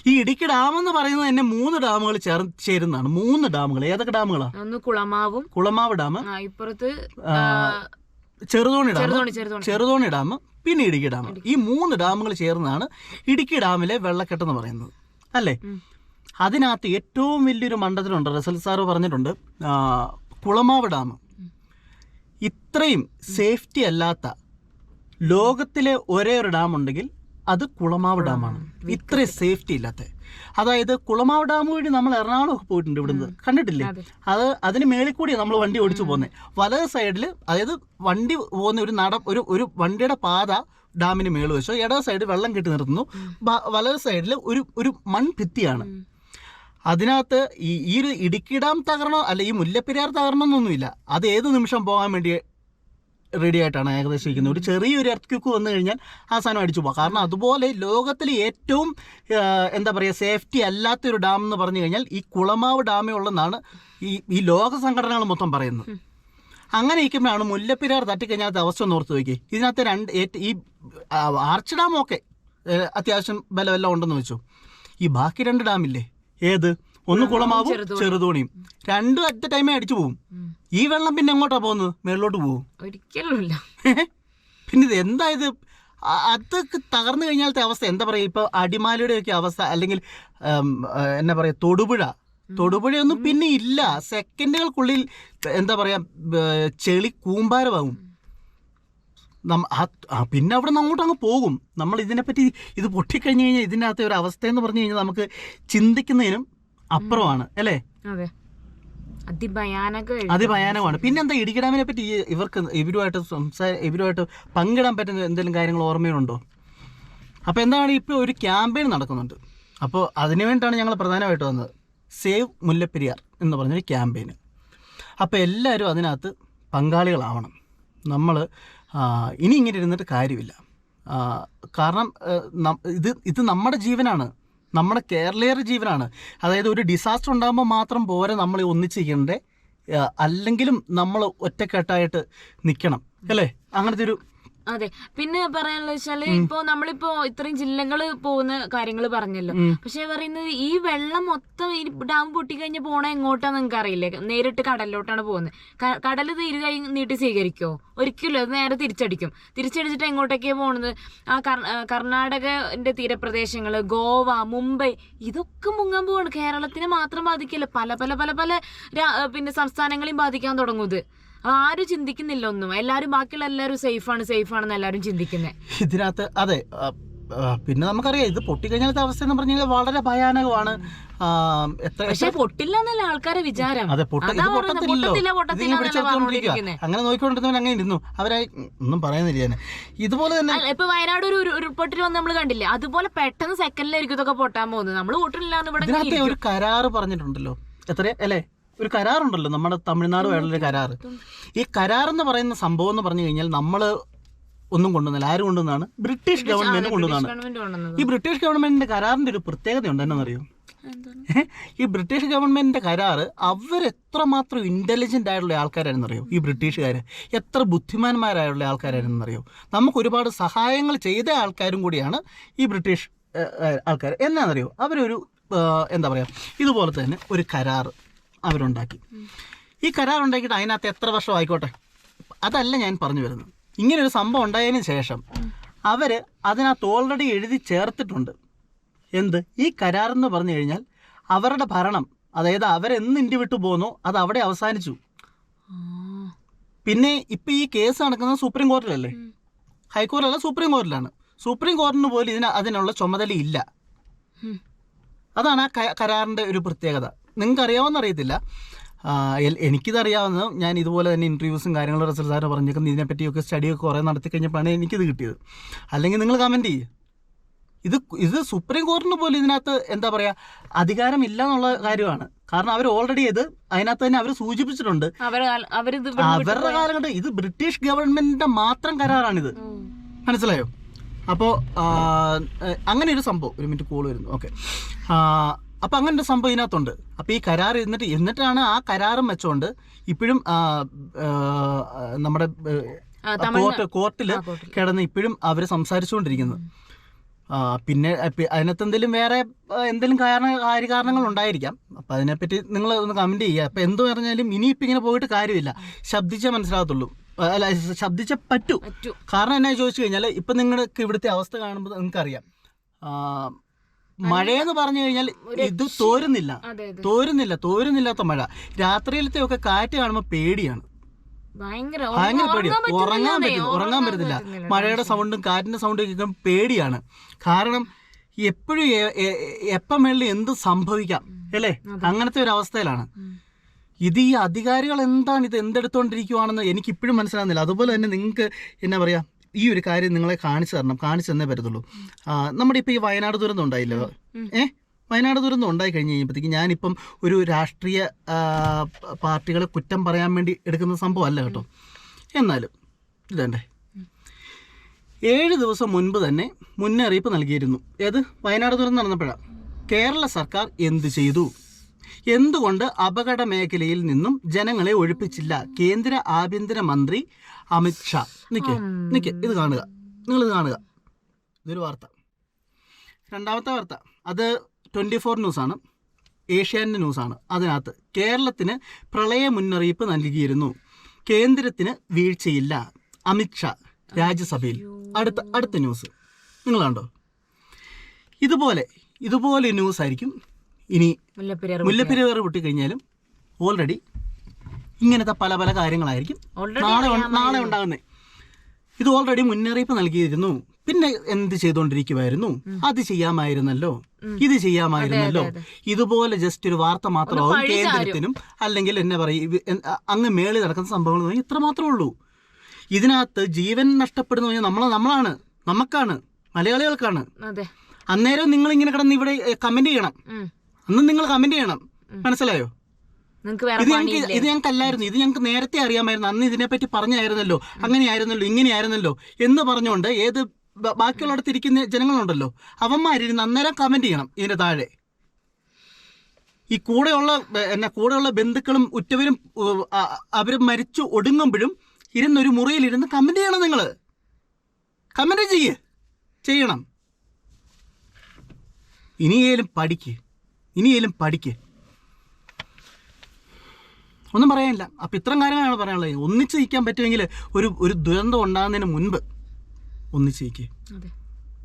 ഈ ഇടുക്കി ഡാം എന്ന് പറയുന്നത് തന്നെ മൂന്ന് ഡാമുകൾ ചേർന്നാണ് ചേരുന്നതാണ്. മൂന്ന് ഡാമുകൾ. ഏതൊക്കെ ഡാമുകളാണ് ഒന്ന് കുളമാവും. കുളമാവ് ഡാം ഇപ്പുറത്ത് ചെറുതോണി ഡാം ചെറുതോണി ഡാം പിന്നെ ഇടുക്കി ഡാം. ഈ മൂന്ന് ഡാമുകൾ ചേർന്നാണ് ഇടുക്കി ഡാമിലെ വെള്ളക്കെട്ട് എന്ന് പറയുന്നത്. അല്ലേ. അതിനകത്ത് ഏറ്റവും വലിയൊരു മണ്ഡലമുണ്ട് റസൽ സാറ് പറഞ്ഞിട്ടുണ്ട് കുളമാവ് ഡാം. ഇത്രയും സേഫ്റ്റി അല്ലാത്ത ലോകത്തിലെ ഒരേ ഒരു ഡാം ഉണ്ടെങ്കിൽ അത് കുളമാവ് ഡാമാണ്. ഇത്രയും സേഫ്റ്റി ഇല്ലാത്ത. അതായത് കുളമാവ് ഡാം വഴി നമ്മൾ എറണാകുളം പോയിട്ടുണ്ട് ഇവിടുന്ന്. കണ്ടിട്ടില്ലേ? അത്. അതിന് മേളിൽ കൂടി നമ്മൾ വണ്ടി ഓടിച്ചു പോകുന്നത് വലത് സൈഡിൽ അതായത് വണ്ടി പോകുന്ന ഒരു നട ഒരു ഒരു വണ്ടിയുടെ പാത ഡാമിന് മേളിൽ വെച്ചു. ഇടത് സൈഡ് വെള്ളം കെട്ടി നിർത്തുന്നു. വലത് സൈഡിൽ ഒരു ഒരു മൺഭിത്തിയാണ് ഭിത്തിയാണ്. അതിനകത്ത് ഈ ഈ ഒരു ഇടുക്കി ഡാം തകർന്നോ അല്ല ഈ മുല്ലപ്പെരിയാർ തകരണമെന്നൊന്നുമില്ല അത് ഏത് നിമിഷം പോകാൻ വേണ്ടി റെഡി ആയിട്ടാണ് ഏകദേശം ഇരിക്കുന്നത്. ഒരു ചെറിയൊരു എർത്ത് ക്യൂക്ക് വന്നു കഴിഞ്ഞാൽ ആ സാധനം അടിച്ചു പോകാം. കാരണം അതുപോലെ ലോകത്തിലെ ഏറ്റവും എന്താ പറയുക സേഫ്റ്റി അല്ലാത്തൊരു ഡാം എന്ന് പറഞ്ഞു കഴിഞ്ഞാൽ ഈ കുളമാവ് ഡാമേ ഉള്ളെന്നാണ് ഈ ഈ ലോക സംഘടനകൾ മൊത്തം പറയുന്നത്. അങ്ങനെ ഇരിക്കുമ്പോഴാണ് മുല്ലപ്പെരിയാർ തട്ടിക്കഴിഞ്ഞാൽ അവസ്ഥ ഒന്ന് ഓർത്ത് നോക്കി ഇതിനകത്ത് രണ്ട് ഈ ആർച്ച് ഡാം ഒക്കെ അത്യാവശ്യം ബലമെല്ലാം ഉണ്ടെന്ന് വെച്ചു. ഈ ബാക്കി രണ്ട് ഡാമില്ലേ ഏത്? ഒന്ന് കുളമാവും ചെറുതോണിയും. രണ്ടും അറ്റ് ടൈമേ അടിച്ചു പോകും ഈ വെള്ളം പിന്നെ എങ്ങോട്ടാ പോകുന്നത്? മേളിലോട്ട് പോകും ഒരിക്കലും പിന്നെ ഇത് എന്താ ഇത്? അത് അതൊക്കെ തകർന്നു കഴിഞ്ഞാലത്തെ അവസ്ഥ. എന്താ പറയുക ഇപ്പോൾ അടിമാലിയുടെയൊക്കെ അവസ്ഥ അല്ലെങ്കിൽ എന്നാ പറയുക തൊടുപുഴ. തൊടുപുഴയൊന്നും പിന്നെ ഇല്ല. സെക്കൻഡുകൾക്കുള്ളിൽ എന്താ പറയുക ചെളി കൂമ്പാരമാകും പിന്നെ അവിടെ നിന്ന് അങ്ങോട്ട് അങ്ങ് പോകും. നമ്മൾ ഇതിനെപ്പറ്റി ഇത് പൊട്ടിക്കഴിഞ്ഞ് കഴിഞ്ഞാൽ ഇതിനകത്തെ ഒരു അവസ്ഥ എന്ന് പറഞ്ഞു കഴിഞ്ഞാൽ നമുക്ക് ചിന്തിക്കുന്നതിനും അപ്പുറമാണ് അല്ലേ? അതെ. അതിഭയാനക അതിഭയാനകമാണ്. പിന്നെന്താ ഇടുക്കി ഡാമിനെ പറ്റി ഇവർക്ക് ഇവരുമായിട്ട് സംസാര ഇവരുമായിട്ട് പങ്കിടാൻ പറ്റുന്ന എന്തെങ്കിലും കാര്യങ്ങൾ ഓർമ്മയിലുണ്ടോ? അപ്പോൾ എന്താണ് ഇപ്പോൾ ഒരു ക്യാമ്പയിൻ നടക്കുന്നുണ്ട്. അപ്പോൾ അതിനു വേണ്ടിയിട്ടാണ് ഞങ്ങൾ പ്രധാനമായിട്ട് വന്നത്. സേവ് മുല്ലപ്പെരിയാർ എന്ന് പറഞ്ഞൊരു ക്യാമ്പയിൻ അപ്പോൾ എല്ലാവരും അതിനകത്ത് പങ്കാളികളാവണം. നമ്മൾ ഇനി ഇങ്ങനെ ഇരുന്നിട്ട് കാര്യമില്ല. കാരണം ഇത് ഇത് നമ്മുടെ ജീവനാണ്. നമ്മുടെ കേരളീയർ ജീവനാണ്. അതായത് ഒരു ഡിസാസ്റ്റർ ഉണ്ടാകുമ്പോൾ മാത്രം പോരെ നമ്മൾ ഒന്നിച്ച് ചെയ്യണ്ടേ ആ, അല്ലെങ്കിലും നമ്മൾ ഒറ്റക്കെട്ടായിട്ട് നിൽക്കണം അല്ലേ? അങ്ങനത്തെ ഒരു അതെ. പിന്നെ പറയാനുള്ള വെച്ചാൽ ഇപ്പൊ നമ്മളിപ്പോ ഇത്രയും ജില്ലകൾ പോകുന്ന കാര്യങ്ങൾ പറഞ്ഞല്ലോ. പക്ഷെ പറയുന്നത് ഈ വെള്ളം മൊത്തം ഈ ഡാം പൊട്ടിക്കഴിഞ്ഞ് പോണ എങ്ങോട്ടാന്ന് നിങ്ങൾക്ക് അറിയില്ലേ നേരിട്ട് കടലിലോട്ടാണ് പോകുന്നത്. കടൽ തീരുകൈ നീട്ടി സ്വീകരിക്കോ? ഒരിക്കലും അത് നേരെ തിരിച്ചടിക്കും. തിരിച്ചടിച്ചിട്ട് എങ്ങോട്ടൊക്കെയാ പോണത്? ആ കർ- ആ, കർണാടകന്റെ തീരപ്രദേശങ്ങൾ ഗോവ മുംബൈ ഇതൊക്കെ മുങ്ങാൻ പോവാണ്. കേരളത്തിനെ മാത്രം ബാധിക്കില്ല. പല പല പല പല പിന്നെ സംസ്ഥാനങ്ങളെയും ബാധിക്കാൻ തുടങ്ങും ആരും ചിന്തിക്കുന്നില്ല ഒന്നും. എല്ലാരും ബാക്കിയുള്ള എല്ലാവരും സേഫാണ് സേഫാണെന്ന് എല്ലാവരും ചിന്തിക്കുന്നത് ഇതിനകത്ത് അതെ പിന്നെ നമുക്കറിയാം ഇത് പൊട്ടിക്കഴിഞ്ഞാലത്തെ അവസ്ഥ എന്ന് പറഞ്ഞു കഴിഞ്ഞാൽ വളരെ ഭയാനകമാണ്. ആ, എത്ര പക്ഷെ പൊട്ടില്ല എന്നല്ല ആൾക്കാരെ വിചാരം. അതെ പൊട്ടത്തില്ല. അങ്ങനെ നോക്കിക്കൊണ്ടിരുന്നവൻ അങ്ങനെ ഇരുന്നു. അവരായി ഒന്നും പറയുന്നില്ല ഞാൻ. ഇതുപോലെ തന്നെ ഇപ്പൊ വയനാട് ഒരു ഉരുൾപൊട്ടൽ വന്ന് നമ്മൾ കണ്ടില്ലേ? അതുപോലെ പെട്ടെന്ന് സെക്കൻഡിലായിരിക്കും ഇതൊക്കെ പൊട്ടാൻ പോകുന്നത്. നമ്മൾ പൊട്ടില്ല ഒരു കരാറ് പറഞ്ഞിട്ടുണ്ടല്ലോ. എത്രയാ? അല്ലേ? ഒരു കരാറുണ്ടല്ലോ നമ്മുടെ തമിഴ്നാട് ഒരു കരാറ്. ഈ കരാർ എന്ന് പറയുന്ന സംഭവം എന്ന് പറഞ്ഞു കഴിഞ്ഞാൽ നമ്മൾ ഒന്നും കൊണ്ടുവന്നില്ല. ആരും കൊണ്ടുവന്നാണ് ബ്രിട്ടീഷ് ഗവൺമെന്റ് കൊണ്ടുവന്നാണ് ഈ ബ്രിട്ടീഷ് ഗവൺമെന്റിന്റെ കരാറിന്റെ ഒരു പ്രത്യേകത ഉണ്ട് എന്നറിയോ ഈ ബ്രിട്ടീഷ് ഗവൺമെന്റിന്റെ കരാറ് അവരെത്രമാത്രം ഇന്റലിജന്റ് ആയിട്ടുള്ള ആൾക്കാരായിരുന്നറിയോ? ഈ ബ്രിട്ടീഷുകാർ എത്ര ബുദ്ധിമാന്മാരായുള്ള ആൾക്കാരായിരുന്നറിയോ? നമുക്ക് ഒരുപാട് സഹായങ്ങൾ ചെയ്ത ആൾക്കാരും കൂടിയാണ് ഈ ബ്രിട്ടീഷ് ആൾക്കാർ എന്നാണെന്നറിയോ അവരൊരു എന്താ പറയുക ഇതുപോലെ തന്നെ ഒരു കരാർ അവരുണ്ടാക്കി. ഈ കരാർ ഉണ്ടാക്കിയിട്ട് അതിനകത്ത് എത്ര വർഷം ആയിക്കോട്ടെ? അതല്ല ഞാൻ പറഞ്ഞു വരുന്നത്. ഇങ്ങനെ ഒരു സംഭവം ഉണ്ടായതിന് ശേഷം അവർ അതിനകത്ത് ഓൾറെഡി എഴുതി ചേർത്തിട്ടുണ്ട്. എന്ത്? ഈ കരാർ എന്ന് പറഞ്ഞു കഴിഞ്ഞാൽ അവരുടെ ഭരണം അതായത് അവരെന്ന് ഇന്ത്യ വിട്ടു പോന്നോ അത് അവിടെ അവസാനിച്ചു. പിന്നെ ഇപ്പം ഈ കേസ് നടക്കുന്നത് സുപ്രീം കോടതിയിലല്ലേ. ഹൈക്കോടതിയല്ല സുപ്രീം കോടതിയിലാണ് സുപ്രീം കോടതിന് പോലും ഇതിന് അതിനുള്ള ചുമതലയില്ല. ഇല്ല അതാണ് ആ കരാറിന്റെ ഒരു പ്രത്യേകത. നിങ്ങൾക്ക് അറിയാമെന്ന് അറിയത്തില്ല എനിക്കിതറിയാവുന്നതും ഞാൻ ഇതുപോലെ തന്നെ ഇന്റർവ്യൂസും കാര്യങ്ങളും റിസൾട്ട് സാറ് പറഞ്ഞേക്കുന്നത് ഇതിനെപ്പറ്റിയൊക്കെ സ്റ്റഡിയൊക്കെ കുറേ നടത്തി കഴിഞ്ഞപ്പോഴാണ് എനിക്കിത് കിട്ടിയത്. അല്ലെങ്കിൽ നിങ്ങൾ കമന്റ് ചെയ്യും. ഇത് ഇത് സുപ്രീം കോടതിന് പോലും ഇതിനകത്ത് എന്താ പറയുക അധികാരമില്ല എന്നുള്ള കാര്യമാണ്. കാരണം അവർ ഓൾറെഡി ഇത് അതിനകത്ത് തന്നെ അവർ സൂചിപ്പിച്ചിട്ടുണ്ട്. അവരുടെ കാലഘട്ടം ഇത് ബ്രിട്ടീഷ് ഗവൺമെന്റിന്റെ മാത്രം കരാറാണിത്. മനസ്സിലായോ? അപ്പോൾ അങ്ങനെ ഒരു സംഭവം. ഒരു മിനിറ്റ് കോൾ വരുന്നു. ഓക്കെ അപ്പോൾ അങ്ങനെ സംഭവം ഇതിനകത്തുണ്ട്. അപ്പോൾ ഈ കരാർ എന്നിട്ട് എന്നിട്ടാണ് ആ കരാറും വെച്ചോണ്ട് ഇപ്പോഴും നമ്മുടെ കോർട്ട് കോർട്ടിൽ കിടന്ന് ഇപ്പോഴും അവർ സംസാരിച്ചുകൊണ്ടിരിക്കുന്നത് പിന്നെ അതിനകത്ത് എന്തെങ്കിലും വേറെ എന്തെങ്കിലും കാരണ കാര്യകാരണങ്ങൾ ഉണ്ടായിരിക്കാം. അപ്പം അതിനെപ്പറ്റി നിങ്ങൾ ഒന്ന് കമന്റ് ചെയ്യുക. അപ്പം എന്ത് പറഞ്ഞാലും ഇനിയിപ്പോൾ ഇങ്ങനെ പോയിട്ട് കാര്യമില്ല. ശബ്ദിച്ചേ മനസ്സിലാകത്തുള്ളൂ. അല്ല ശബ്ദിച്ചേ പറ്റൂ. കാരണം എന്നാ ചോദിച്ചു കഴിഞ്ഞാൽ ഇപ്പം നിങ്ങൾക്ക് ഇവിടുത്തെ അവസ്ഥ കാണുമ്പോൾ നിങ്ങൾക്കറിയാം. മഴയെന്ന് പറഞ്ഞു കഴിഞ്ഞാൽ ഇത് തോരുന്നില്ല. തോരുന്നില്ല തോരുന്നില്ലാത്ത മഴ. രാത്രിയിലത്തെ ഒക്കെ കാറ്റ് കാണുമ്പോൾ പേടിയാണ്. ഭയങ്കര പേടി ഉറങ്ങാൻ പേടിയാണ് ഉറങ്ങാൻ പറ്റത്തില്ല മഴയുടെ സൗണ്ടും കാറ്റിന്റെ സൗണ്ടും കേൾക്കാൻ പേടിയാണ്. കാരണം എപ്പോഴും എപ്പം വേണ്ടി എന്ത് സംഭവിക്കാം അല്ലേ? അങ്ങനത്തെ ഒരു അവസ്ഥയിലാണ്. ഇത് ഈ അധികാരികൾ എന്താണ് ഇത് എന്തെടുത്തോണ്ടിരിക്കുവാണെന്ന് എനിക്ക് ഇപ്പോഴും മനസ്സിലാകുന്നില്ല. അതുപോലെ തന്നെ നിങ്ങൾക്ക് എന്നാ പറയാ ഈ ഒരു കാര്യം നിങ്ങളെ കാണിച്ചു തരണം കാണിച്ചു തന്നേ പറ്റത്തുള്ളൂ. നമ്മുടെ ഇപ്പോൾ ഈ വയനാട് ദുരന്തം ഉണ്ടായില്ലോ? ഏഹ് വയനാട് ദുരന്തം ഉണ്ടായി കഴിഞ്ഞ് കഴിഞ്ഞപ്പോഴത്തേക്ക് ഞാനിപ്പം ഒരു രാഷ്ട്രീയ പാർട്ടികളെ കുറ്റം പറയാൻ വേണ്ടി എടുക്കുന്ന സംഭവമല്ല കേട്ടോ. എന്നാലും ഇതേണ്ടേ ഏഴ് ദിവസം മുൻപ് തന്നെ മുന്നറിയിപ്പ് നൽകിയിരുന്നു. ഏത്? വയനാട് ദുരന്തം നടന്നപ്പോഴാണ് കേരള സർക്കാർ എന്ത് ചെയ്തു? എന്തുകൊണ്ട് അപകട മേഖലയിൽ നിന്നും ജനങ്ങളെ ഒഴിപ്പിച്ചില്ല? കേന്ദ്ര ആഭ്യന്തര മന്ത്രി അമിത് ഷാ. നിക്കേ നിക്കേ ഇത് കാണുക. നിങ്ങളിത് കാണുക. ഇതൊരു വാർത്ത. രണ്ടാമത്തെ വാർത്ത. അത് ട്വന്റി ഫോർ ന്യൂസാണ്. ഏഷ്യാനെറ്റ് ന്യൂസാണ്. അതിനകത്ത് കേരളത്തിന് പ്രളയ മുന്നറിയിപ്പ് നൽകിയിരുന്നു. കേന്ദ്രത്തിന് വീഴ്ചയില്ല. അമിത് ഷാ രാജ്യസഭയിൽ. അടുത്ത അടുത്ത ന്യൂസ്. നിങ്ങൾ കണ്ടോ ഇതുപോലെ ഇതുപോലെ ന്യൂസ് ആയിരിക്കും ഇനി മുല്ലപ്പെരിയാർ മുല്ലപ്പെരിയാർ പൊട്ടിക്കഴിഞ്ഞാലും ഓൾറെഡി ഇങ്ങനത്തെ പല പല കാര്യങ്ങളായിരിക്കും. നാളെ നാളെ ഉണ്ടാകുന്നത് ഇത് ഓൾറെഡി മുന്നറിയിപ്പ് നൽകിയിരുന്നു പിന്നെ എന്ത് ചെയ്തുകൊണ്ടിരിക്കുമായിരുന്നു അത് ചെയ്യാമായിരുന്നല്ലോ. ഇത് ചെയ്യാമായിരുന്നല്ലോ. ഇതുപോലെ ജസ്റ്റ് ഒരു വാർത്ത മാത്രമാവും. കേന്ദ്രത്തിനും അല്ലെങ്കിൽ എന്നെ പറയും അങ്ങ് മേളിൽ നടക്കുന്ന സംഭവങ്ങൾ ഇത്ര മാത്രമേ ഉള്ളൂ. ഇതിനകത്ത് ജീവൻ നഷ്ടപ്പെടുന്ന പറഞ്ഞാൽ നമ്മളെ നമ്മളാണ്. നമുക്കാണ്. മലയാളികൾക്കാണ്. അന്നേരം നിങ്ങൾ ഇങ്ങനെ കിടന്ന് ഇവിടെ കമന്റ് ചെയ്യണം. അന്ന് നിങ്ങൾ കമന്റ് ചെയ്യണം. മനസ്സിലായോ? നിങ്ങക്ക് ഞങ്ങൾക്ക് ഇത് ഞങ്ങൾക്ക് അല്ലായിരുന്നു. ഇത് ഞങ്ങൾക്ക് നേരത്തെ അറിയാമായിരുന്നു. അന്ന് ഇതിനെപ്പറ്റി പറഞ്ഞായിരുന്നല്ലോ. അങ്ങനെയായിരുന്നല്ലോ ഇങ്ങനെയായിരുന്നല്ലോ എന്ന് പറഞ്ഞുകൊണ്ട് ഏത് ബാക്കിയുള്ള ബാക്കിയുള്ളിടത്ത് ഇരിക്കുന്ന ജനങ്ങളുണ്ടല്ലോ അവന്മാരിരുന്ന് അന്നേരം കമന്റ് ചെയ്യണം ഇതിന്റെ താഴെ. ഈ കൂടെയുള്ള എന്നാ കൂടെയുള്ള ബന്ധുക്കളും ഉറ്റവരും അവർ മരിച്ചു ഒടുങ്ങുമ്പോഴും ഇരുന്നൊരു മുറിയിലിരുന്ന് കമന്റ് ചെയ്യണം നിങ്ങൾ കമന്റ് ചെയ്യേ. ചെയ്യണം. ഇനിയേലും പഠിക്ക്. ഇനിയേലും പഠിക്ക്. ഒന്നും പറയാനില്ല. അപ്പം ഇത്തരം കാര്യങ്ങളാണ് പറയാനുള്ളത്. ഒന്നിച്ച് നിൽക്കാൻ പറ്റുമെങ്കിൽ ഒരു ഒരു ദുരന്തം ഉണ്ടാകുന്നതിന് മുൻപ് ഒന്നിച്ച് നിൽക്കുക അതെ.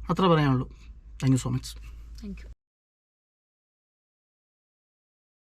അത്ര പറയാനുള്ളൂ. Thank you so much